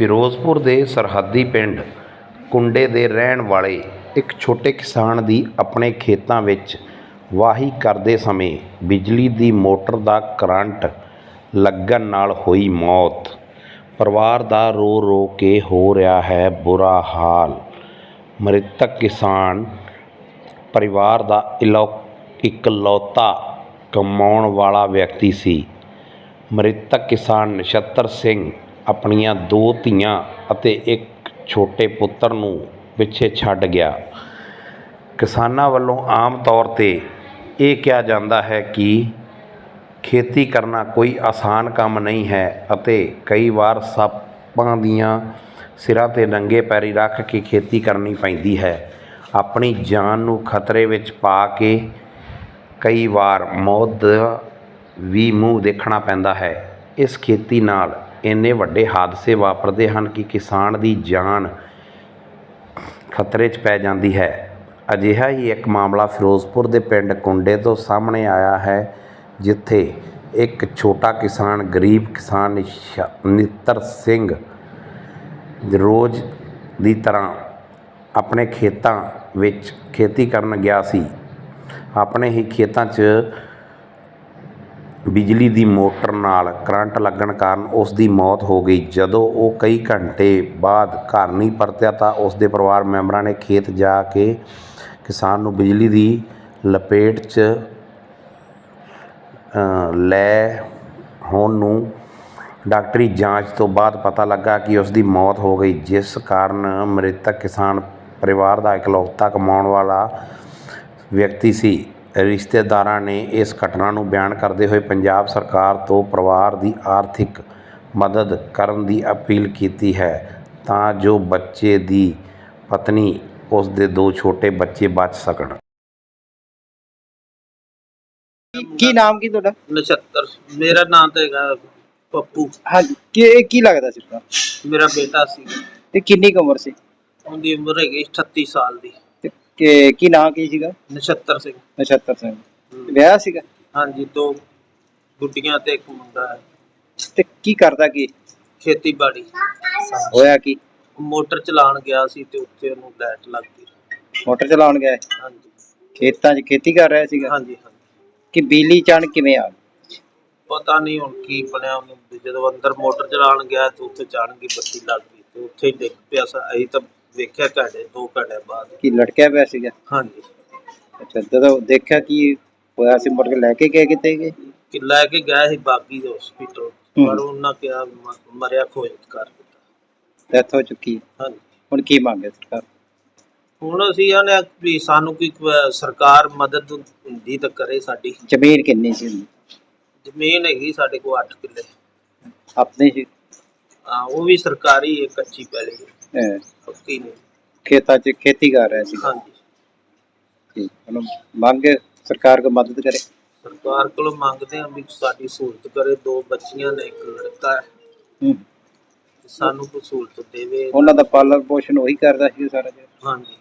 ਫਿਰੋਜ਼ਪੁਰ ਦੇ ਸਰਹੱਦੀ ਪਿੰਡ ਕੁੰਡੇ ਦੇ ਰਹਿਣ ਵਾਲੇ ਇੱਕ ਛੋਟੇ ਕਿਸਾਨ ਦੀ ਆਪਣੇ ਖੇਤਾਂ ਵਿੱਚ ਵਾਹੀ ਕਰਦੇ ਸਮੇਂ ਬਿਜਲੀ ਦੀ ਮੋਟਰ ਦਾ ਕਰੰਟ ਲੱਗਣ ਨਾਲ ਹੋਈ ਮੌਤ। ਪਰਿਵਾਰ ਦਾ ਰੋ ਰੋ ਕੇ ਹੋ ਰਿਹਾ ਹੈ ਬੁਰਾ ਹਾਲ। ਮ੍ਰਿਤਕ ਕਿਸਾਨ ਪਰਿਵਾਰ ਦਾ ਇਲੌ, ਇਕਲੌਤਾ ਕਮਾਉਣ ਵਾਲਾ ਵਿਅਕਤੀ ਸੀ। ਮ੍ਰਿਤਕ ਕਿਸਾਨ ਨਛੱਤਰ ਸਿੰਘ ਆਪਣੀਆਂ ਦੋ ਧੀਆਂ ਅਤੇ ਇੱਕ ਛੋਟੇ ਪੁੱਤਰ ਨੂੰ ਪਿੱਛੇ ਛੱਡ ਗਿਆ। ਕਿਸਾਨਾਂ ਵੱਲੋਂ ਆਮ ਤੌਰ ਤੇ ਇਹ ਕਿਹਾ ਜਾਂਦਾ ਹੈ ਕਿ ਖੇਤੀ ਕਰਨਾ ਕੋਈ ਆਸਾਨ ਕੰਮ ਨਹੀਂ ਹੈ ਅਤੇ ਕਈ ਵਾਰ ਸੱਪਾਂ ਦੀਆਂ ਸਿਰਾਂ ਤੇ ਨੰਗੇ ਪੈਰੀ ਰੱਖ ਕੇ ਖੇਤੀ ਕਰਨੀ ਪੈਂਦੀ ਹੈ। ਆਪਣੀ ਜਾਨ ਨੂੰ ਖਤਰੇ ਵਿੱਚ ਪਾ ਕੇ ਕਈ ਵਾਰ ਮੌਤ ਵੀ ਮੂੰਹ ਦੇਖਣਾ ਪੈਂਦਾ ਹੈ। ਇਸ ਖੇਤੀ ਨਾਲ ਇੰਨੇ ਵੱਡੇ ਹਾਦਸੇ ਵਾਪਰਦੇ ਹਨ ਕਿ ਕਿਸਾਨ ਦੀ ਜਾਨ ਖਤਰੇ 'ਚ ਪੈ ਜਾਂਦੀ ਹੈ। ਅਜਿਹਾ ਹੀ ਇੱਕ ਮਾਮਲਾ ਫਿਰੋਜ਼ਪੁਰ ਦੇ ਪਿੰਡ ਕੁੰਡੇ ਤੋਂ ਸਾਹਮਣੇ ਆਇਆ ਹੈ, ਜਿੱਥੇ ਇੱਕ ਛੋਟਾ ਕਿਸਾਨ, ਗਰੀਬ ਕਿਸਾਨ ਨਿੱਤਰ ਸਿੰਘ ਰੋਜ਼ ਦੀ ਤਰ੍ਹਾਂ ਆਪਣੇ ਖੇਤਾਂ ਵਿੱਚ ਖੇਤੀ ਕਰਨ ਗਿਆ ਸੀ। ਆਪਣੇ ਹੀ ਖੇਤਾਂ 'ਚ ਬਿਜਲੀ ਦੀ ਮੋਟਰ ਨਾਲ ਕਰੰਟ ਲੱਗਣ ਕਾਰਨ ਉਸ ਦੀ ਮੌਤ ਹੋ ਗਈ। ਜਦੋਂ ਉਹ ਕਈ ਘੰਟੇ ਬਾਅਦ ਘਰ ਨਹੀਂ ਪਰਤਿਆ ਤਾਂ ਉਸ ਦੇ ਪਰਿਵਾਰ ਮੈਂਬਰਾਂ ਨੇ ਖੇਤ ਜਾ ਕੇ ਕਿਸਾਨ ਨੂੰ ਬਿਜਲੀ ਦੀ ਲਪੇਟ 'ਚ ਲੈ ਹੋਣ ਨੂੰ ਡਾਕਟਰੀ ਜਾਂਚ ਤੋਂ ਬਾਅਦ ਪਤਾ ਲੱਗਾ ਕਿ ਉਸ ਦੀ ਮੌਤ ਹੋ ਗਈ, ਜਿਸ ਕਾਰਨ ਮ੍ਰਿਤਕ ਕਿਸਾਨ ਪਰਿਵਾਰ ਦਾ ਇਕਲੌਤਾ ਕਮਾਉਣ ਵਾਲਾ ਵਿਅਕਤੀ ਸੀ। ਰਿਸ਼ਤੇਦਾਰਾਂ ਨੇ ਇਸ ਘਟਨਾ ਨੂੰ ਬਿਆਨ ਕਰਦੇ ਹੋਏ ਪੰਜਾਬ ਸਰਕਾਰ ਤੋਂ ਪਰਿਵਾਰ ਦੀ ਆਰਥਿਕ ਮਦਦ ਕਰਨ ਦੀ ਅਪੀਲ ਕੀਤੀ ਹੈ ਤਾਂ ਜੋ ਬੱਚੇ ਦੀ ਪਤਨੀ ਉਸ ਦੇ ਦੋ ਛੋਟੇ ਬੱਚੇ ਬਚ ਸਕਣ। ਕੀ- ਨਾਮ ਕੀ ਤੁਹਾਡਾ? ਨਛੱਤਰ। ਮੇਰਾ ਨਾਮ ਤਾਂ ਹੈਗਾ ਪੱਪੂ। ਹਾਂਜੀ। ਕੀ ਇਹ ਕੀ ਲੱਗਦਾ ਸੀ? ਤੁਹਾਡਾ? ਮੇਰਾ ਬੇਟਾ ਸੀ। ਤੇ ਕਿੰਨੀ ਕੁ ਉਮਰ ਸੀ? ਉਹਦੀ ਉਮਰ ਹੈਗੀ 38 ਸਾਲ ਦੀ। ਕਿ- ਕੀ ਨਾਂ ਕੀ ਸੀਗਾ? ਨਛੱਤਰ ਸਿੰਘ। ਨਛੱਤਰ ਸਿੰਘ। ਵਿਆਹ ਸੀਗਾ? ਹਾਂਜੀ ਦੋ ਗੁੱਡੀਆਂ ਤੇ ਇੱਕ ਮੁੰਡਾ ਹੈ। ਤੇ ਕੀ ਕਰਦਾ ਕੀ? ਖੇਤੀਬਾੜੀ। ਹੋਇਆ ਕੀ? ਮੋਟਰ ਚਲਾਉਣ ਗਿਆ ਸੀ ਤੇ ਉੱਥੇ ਉਹਨੂੰ ਲਾਈਟ ਲੱਗ ਗਈ। ਮੋਟਰ ਚਲਾਉਣ ਗਿਆ? ਹੈ। ਹਾਂਜੀ। ਖੇਤਾਂ 'ਚ ਖੇਤੀ ਕਰ ਰਿਹਾ ਸੀਗਾ? ਹਾਂਜੀ ਹਾਂਜੀ। ਕਿ ਬਿਜਲੀ ਚਾਣ ਕਿਵੇਂ ਆ? ਗਈ? ਪਤਾ ਨਹੀਂ ਹੁਣ ਕੀ ਬਣਿਆ ਉਹਨੂੰ। ਵੀ ਜਦੋਂ ਅੰਦਰ ਮੋਟਰ ਚਲਾਉਣ ਗਿਆ ਤੇ ਉੱਥੇ ਜਾਣ ਦੀ ਬੱਤੀ ਲੱਗ ਗਈ ਤੇ ਉੱਥੇ ਹੀ ਡਿੱਗ ਪਿਆ ਸੀ। ਅਸੀਂ ਤਾਂ ਵੇਖਿਆ ਘੰਟੇ ਦੋ ਘੰਟੇ ਬਾਅਦ। ਕੀ ਲਟਕਿਆ ਪਿਆ ਸੀਗਾ? ਹਾਂਜੀ। ਅੱਛਾ ਜਦੋਂ ਦੇਖਿਆ ਕੀ ਹੋਇਆ ਸੀ ਮੁੜ ਕੇ ਲੈ ਕੇ ਗਏ ਕਿਤੇ ਗਏ? ਕਿ ਲੈ ਕੇ ਗਿਆ ਸੀ ਬਾਗੀ ਦੇ ਹਸਪੀਟਲ ਹੂੰ। ਪਰ ਉਹਨਾਂ ਕਿਹਾ ਮ- ਮਰਿਆ ਖੋਜ ਕਰ ਦਿੱਤਾ। ਡੈਥ ਹੋ ਚੁੱਕੀ ਹੈ। ਹਾਂਜੀ। ਹੁਣ ਕੀ ਮੰਗੇ ਸਰਕਾਰ? ਹੁਣ ਅਸੀਂ ਆਨੇ ਵੀ ਸਾਨੂੰ ਕੋਈ ਕ- ਸਰਕਾਰ ਮਦਦ ਹੁੰਦੀ ਤਾਂ ਕਰੇ ਸਾਡੀ। ਜ਼ਮੀਨ ਕਿੰਨੀ ਸੀ ਉਹਦੀ? ਜ਼ਮੀਨ ਹੈਗੀ ਸਾਡੇ ਕੋਲ 8 ਕਿੱਲੇ। ਆਪਣੀ ਸੀ? ਹਾਂ ਉਹ ਵੀ ਸਰਕਾਰੀ ਹੈ ਕੱਚੀ ਹੈ, ਅਹ, ਖੇਤਾਂ 'ਚ ਖੇਤੀ ਕਰ ਰਿਹਾ ਸੀਗਾ। ਹਾਂਜੀ। ਠੀਕ ਹੁਣ ਮੰਗ ਸਰਕਾਰ ਕੋ ਮਦਦ ਕਰੇ। ਸਰਕਾਰ ਕੋਲੋਂ ਮੰਗਦੇ ਹਾਂ ਵੀ ਸਾਡੀ ਸਹੂਲਤ ਕਰੇ। ਦੋ ਬੱਚੀਆਂ ਨੇ ਇੱਕ ਲੜਕਾ ਹੈ। ਤੇ ਸਾਨੂੰ ਕੋਈ ਸਹੂਲਤ ਦੇਵੇ ਉਹਨਾਂ ਦਾ ਪਾਲਣ ਪੋਸ਼ਣ ਉਹੀ ਕਰਦਾ ਸੀ ਸਾਰਾ ਦਿਨ। ਹਾਂਜੀ।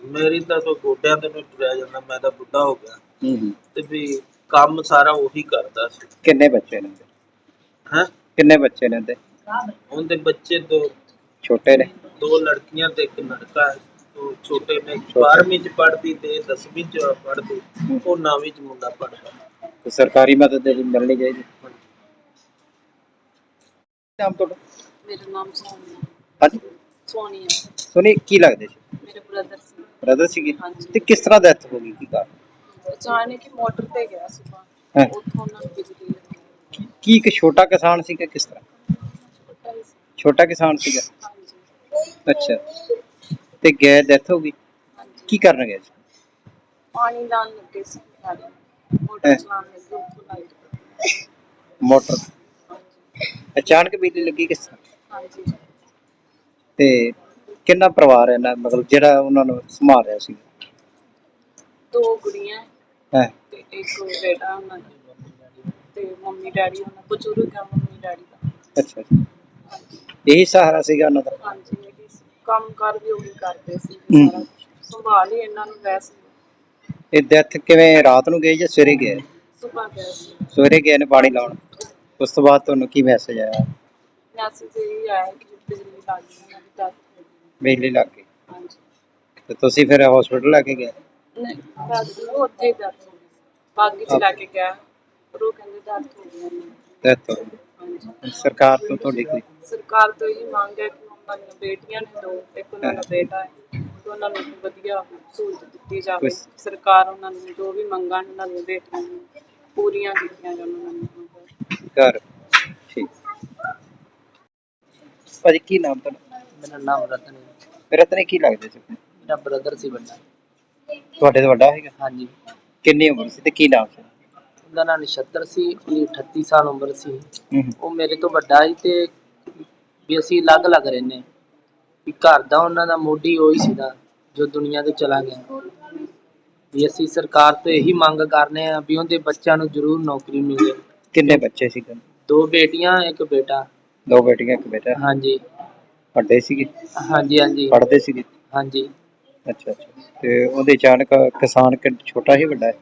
ਮੇਰੀ ਤਾਂ ਕੋਈ ਗੋਡਿਆਂ ਤੇ ਨਹੀਂ ਟੁਰਿਆ ਜਾਂਦਾ ਮੈਂ ਤਾਂ ਬੁੱਢਾ ਹੋ ਗਿਆ। ਤੇ ਵੀ ਕੰਮ ਸਾਰਾ ਉਹੀ ਕਰਦਾ ਸੀ। ਕਿੰਨੇ ਬੱਚੇ ਨੇ ਉਹਦੇ? ਹੈ? ਕਿੰਨੇ ਬੱਚੇ ਨੇ ਉਹਦੇ ਉਹਦੇ ਬੱਚੇ ਦੋ ਛੋਟੇ ਨੇ। ਦੋ ਲੜਕੀਆਂ ਤੇ ਇੱਕ ਲੜਕਾ ਹੈ। ਉਹ ਛੋਟੇ ਨੇ। 12ਵੀਂ ਚ ਪੜ੍ਹਦੀ ਤੇ 10ਵੀਂ ਚ ਪੜ੍ਹਦੀ। ਉਹ 9ਵੀਂ ਚ ਮੁੰਡਾ ਪੜ੍ਹਦਾ। ਤੇ ਸਰਕਾਰੀ ਮਦਦ ਜਿਹੜੀ ਮਿਲਣੀ ਚਾਹੀਦੀ। ਨਾਮ ਤੁਹਾਡਾ? ਮੇਰਾ ਨਾਮ ਸੋਨੀਆ। ਹਾਂਜੀ? ਸੋਨੀਆ। ਸੁਣੀ ਕੀ ਲੱਗਦੇ ਸੀ? ਮੇਰੇ ਬ੍ਰਦਰ ਸੀ। ਬ੍ਰਦਰ ਹਾਂਜੀ। ਤੇ ਕਿਸ ਤਰ੍ਹਾਂ ਡੈਥ ਹੋ ਗਈ? ਕੀ ਕਾਰਨ? ਅਚਾਨਕ ਹੀ ਮੋਟਰ ਤੇ ਗਿਆ ਸੀ ਹੈਂ। ਬਾਹਰ ਉੱਥੋਂ ਉਹਨਾਂ ਨੂੰ ਬਿਜਲੀ ਕੀ- ਕੀ ਇੱਕ ਛੋਟਾ ਕਿਸਾਨ ਸੀਗਾ ਕਿਸ ਤਰ੍ਹਾਂ? ਛੋਟਾ ਸੀ। ਕਿਸਾਨ ਸੀਗਾ। ਅੱਛਾ। ਤੇ ਗਏ ਡੈਥ ਹੋ ਗਈ। ਕੀ ਕਰਨ ਗਏ ਸੀ? ਪਾਣੀ ਲਾਉਣ ਲੱਗੇ ਸੀ। ਨਾਲੇ ਹੈਂ। ਮੋਟਰ ਚਲਾਉਣ ਲੱਗੇ ਉੱਥੋਂ ਲਾਈਟ ਮੋਟਰ। ਹਾਂਜੀ ਅਚਾਨਕ ਬਿਜਲੀ ਲੱਗੀ ਕਿਸ ਤਰ੍ਹਾਂ? ਹਾਂਜੀ। ਤੇ ਕਿੰਨਾ ਪਰਿਵਾਰ ਹੈ ਨਾ ਮਤਲਬ ਜਿਹੜਾ ਉਹਨਾਂ ਨੂੰ ਸੰਭਾਲ ਰਿਹਾ ਸੀ। ਦੋ ਗੁੜੀਆਂ ਹੈ? ਤੇ ਇੱਕ ਬੇਟਾ ਉਹਨਾਂ ਦਾ। ਤੇ ਮੰਮੀ ਡੈਡੀ ਉਹਨਾਂ ਬਜ਼ੁਰਗ ਆ ਮੰਮੀ ਡੈਡੀ ਦਾ। ਅੱਛਾ ਇਹੀ ਸਹਾਰਾ ਸੀਗਾ ਉਹਨਾਂ ਦਾ? ਹਾਂਜੀ। ਕੰਮ ਕਰ ਵੀ ਉਹੀ ਕਰਦੇ ਸੀ। ਹੂੰ। ਸਾਰਾ ਕੁਛ। ਸੰਭਾਲ ਹੀ ਇਹਨਾਂ ਨੂੰ ਵੈਸੇ। ਇਹ ਡੈਥ ਕਿਵੇਂ ਰਾਤ ਨੂੰ ਗਏ ਜਾਂ ਸਵੇਰੇ ਗਏ? ਸੀ। ਸਵੇਰੇ ਗਏ ਨੇ ਪਾਣੀ ਲਾਉਣ। ਉਸ ਤੋਂ ਬਾਅਦ ਤੁਹਾਨੂੰ ਕੀ ਮੈਸੇਜ ਆਇਆ? ਮੈਸੇਜ ਇਹ ਆਇਆ ਕਿ ਬਿਜਲੀ ਲੱਗ ਗਈ ਉਹਨਾਂ ਦੀ ਬਿਜਲੀ ਲੱਗ ਗਈ। ਹਾਂਜੀ। ਤੇ ਤੁਸੀਂ ਫਿਰ ਹਸਪੀਟਲ ਲੈ ਕੇ ਗਏ? ਨਹੀਂ ਨੂੰ ਉੱਥੇ ਹੀ ਦਰਦ ਹੋ ਗਈ। ਬਾਗੀ ਚ ਲੈ ਕੇ ਗਿਆ। ਪਰ ਉਹ ਕਹਿੰਦੇ ਦਰਦ ਹੋ ਗਈ। ਉਹਨਾਂ ਨੂੰ ਡੈਥ ਹਾਂਜੀ। ਸਰਕਾਰ ਤੋਂ ਤੁਹਾਡੀ ਕੋਈ ਸਰਕਾਰ ਤੋਂ ਇਹ ਮੰਗ ਹੈ ਕਿ ਉਹਨਾਂ ਦੀਆਂ ਬੇਟੀਆਂ ਨੇ ਦੋ ਇੱਕ ਉਹਨਾਂ ਦਾ ਬੇਟਾ ਹੈ। ਤੇ ਉਹਨਾਂ ਨੂੰ ਵਧੀਆ ਸਹੂਲਤ ਦਿੱਤੀ ਜਾਵੇ। ਸਰਕਾਰ ਉਹਨਾਂ ਨੂੰ ਜੋ ਵੀ ਮੰਗਾਂ ਨੇ ਉਹਨਾਂ ਦੀਆਂ ਬੇਟੀਆਂ ਨੂੰ ਪੂਰੀਆਂ ਕੀਤੀਆਂ ਜਾਣ ਉਹਨਾਂ ਨੂੰ। ਘਰ। ਠੀਕ। ਭਾਜੀ ਕੀ ਨਾਮ ਤੁਹਾਡਾ? ਮੇਰਾ ਨਾਮ ਰਤਨ ਹੈ। ਰਤਨੇ ਕੀ ਲੱਗਦੇ ਸੀ ਮੇਰਾ ਬ੍ਰਦਰ ਸੀ ਵੱਡਾ। ਤੁਹਾਡੇ ਤੋਂ ਵੱਡਾ ਹੈਗਾ ਹਾਂਜੀ। ਕਿੰਨੀ ਉਮਰ ਸੀ ਤੇ ਕੀ ਨਾਮ ਸੀ? ਉਹਦਾ ਨਾਮ ਨਛੱਤਰ ਸੀ। ਉਹਦੀ 38 ਸਾਲ ਉਮਰ ਸੀ। ਹੂੰ। ਉਹ ਮੇਰੇ ਤੋਂ ਵੱਡਾ ਸੀ ਤੇ ਵੀ ਅਸੀਂ ਅਲੱਗ-ਅਲੱਗ ਰਹਿੰਦੇ ਵੀ ਘਰ ਦਾ ਉਹਨਾਂ ਦਾ ਮੋਢੀ ਉਹੀ ਸੀਗਾ ਜੋ ਦੁਨੀਆ ਤੋਂ ਚਲਾ ਗਿਆ। ਵੀ ਅਸੀਂ ਸਰਕਾਰ ਤੋਂ ਇਹੀ ਮੰਗ ਕਰਨੇ ਆ ਵੀ ਉਹਦੇ ਬੱਚਿਆਂ ਨੂੰ ਜ਼ਰੂਰ ਨੌਕਰੀ ਮਿਲੇ। ਕਿੰਨੇ ਬੱਚੇ ਸੀ ਦੋ ਬੇਟੀਆਂ ਇੱਕ ਬੇਟਾ। ਦੋ ਬੇਟੀਆਂ ਇੱਕ ਬੇਟਾ? ਹਾਂਜੀ। ਵੱਡੇ ਸੀਗੇ? ਹਾਂਜੀ ਹਾਂਜੀ। ਪੜ੍ਹਦੇ ਸੀਗੇ? ਹਾਂਜੀ। ਅੱਛਾ ਅੱਛਾ। ਤੇ ਉਹਦੇ ਅਚਾਨਕ ਕਿਸਾਨ ਕਿ ਛੋਟਾ ਹੀ ਵੱਡਾ ਹੈ?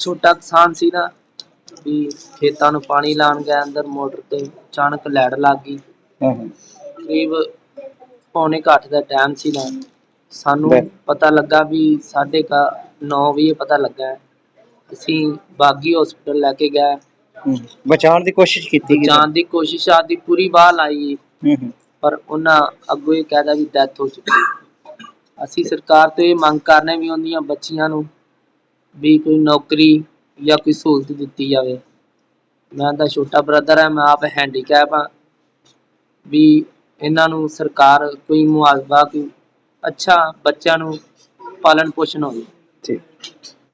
ਛੋਟਾ ਕਿਸਾਨ ਸੀ ਨਾ ਵੀ ਖੇਤਾਂ ਨੂੰ ਪਾਣੀ ਲਾਉਣ ਗਿਆ ਅੰਦਰ ਮੋਟਰ ਤੇ ਅਚਾਨਕ ਲੈੜ ਲੱਗ ਗਈ। ਹਾਂ ਹਾਂ ਕਰੀਬ ਪੌਣੇ ਕੁ ਅੱਠ ਦਾ ਟਾਈਮ ਸੀ ਨਾ ਸਾਨੂੰ ਲੈ। ਪਤਾ ਲੱਗਾ ਵੀ ਸਾਢੇ ਕਾ 9 ਵਜੇ ਪਤਾ ਲੱਗਾ। ਅਸੀਂ ਬਾਗੀ ਹਸਪੀਟਲ ਲੈ ਕੇ ਗਏ। ਹੂੰ। ਬਚਾਉਣ ਦੀ ਕੋਸ਼ਿਸ਼ ਕੀਤੀ ਗਈ ਜਾਣ ਦੀ ਕੋਸ਼ਿਸ਼ ਆਦੀ ਪੂਰੀ ਬਾਹ ਲਾਈ। ਹੂੰ ਹੂੰ ਪਰ ਉਹਨਾਂ ਅੱਗੋਂ ਇਹ ਕਹਿਦਾ ਵੀ ਡੈਥ ਹੋ ਚੁੱਕੀ ਅਸੀਂ ਸਰਕਾਰ ਤੋਂ ਇਹ ਮੰਗ ਕਰਨੇ ਵੀ ਉਹਦੀਆਂ ਬੱਚੀਆਂ ਨੂੰ ਵੀ ਕੋਈ ਨੌਕਰੀ ਜਾਂ ਕੋਈ ਸਹੂਲਤ ਦਿੱਤੀ ਜਾਵੇ। ਮੈਂ ਤਾਂ ਛੋਟਾ ਬ੍ਰਦਰ ਹੈ ਮੈਂ ਆਪ ਹੈਂਡੀਕੈਪ ਹਾਂ। ਵੀ ਇਹਨਾਂ ਨੂੰ ਸਰਕਾਰ ਕੋਈ ਮੁਆਵਜ਼ਾ ਕੋਈ ਅੱਛਾ ਬੱਚਿਆਂ ਨੂੰ ਪਾਲਣ ਪੋਸ਼ਣ ਹੋਵੇ। ਠੀਕ।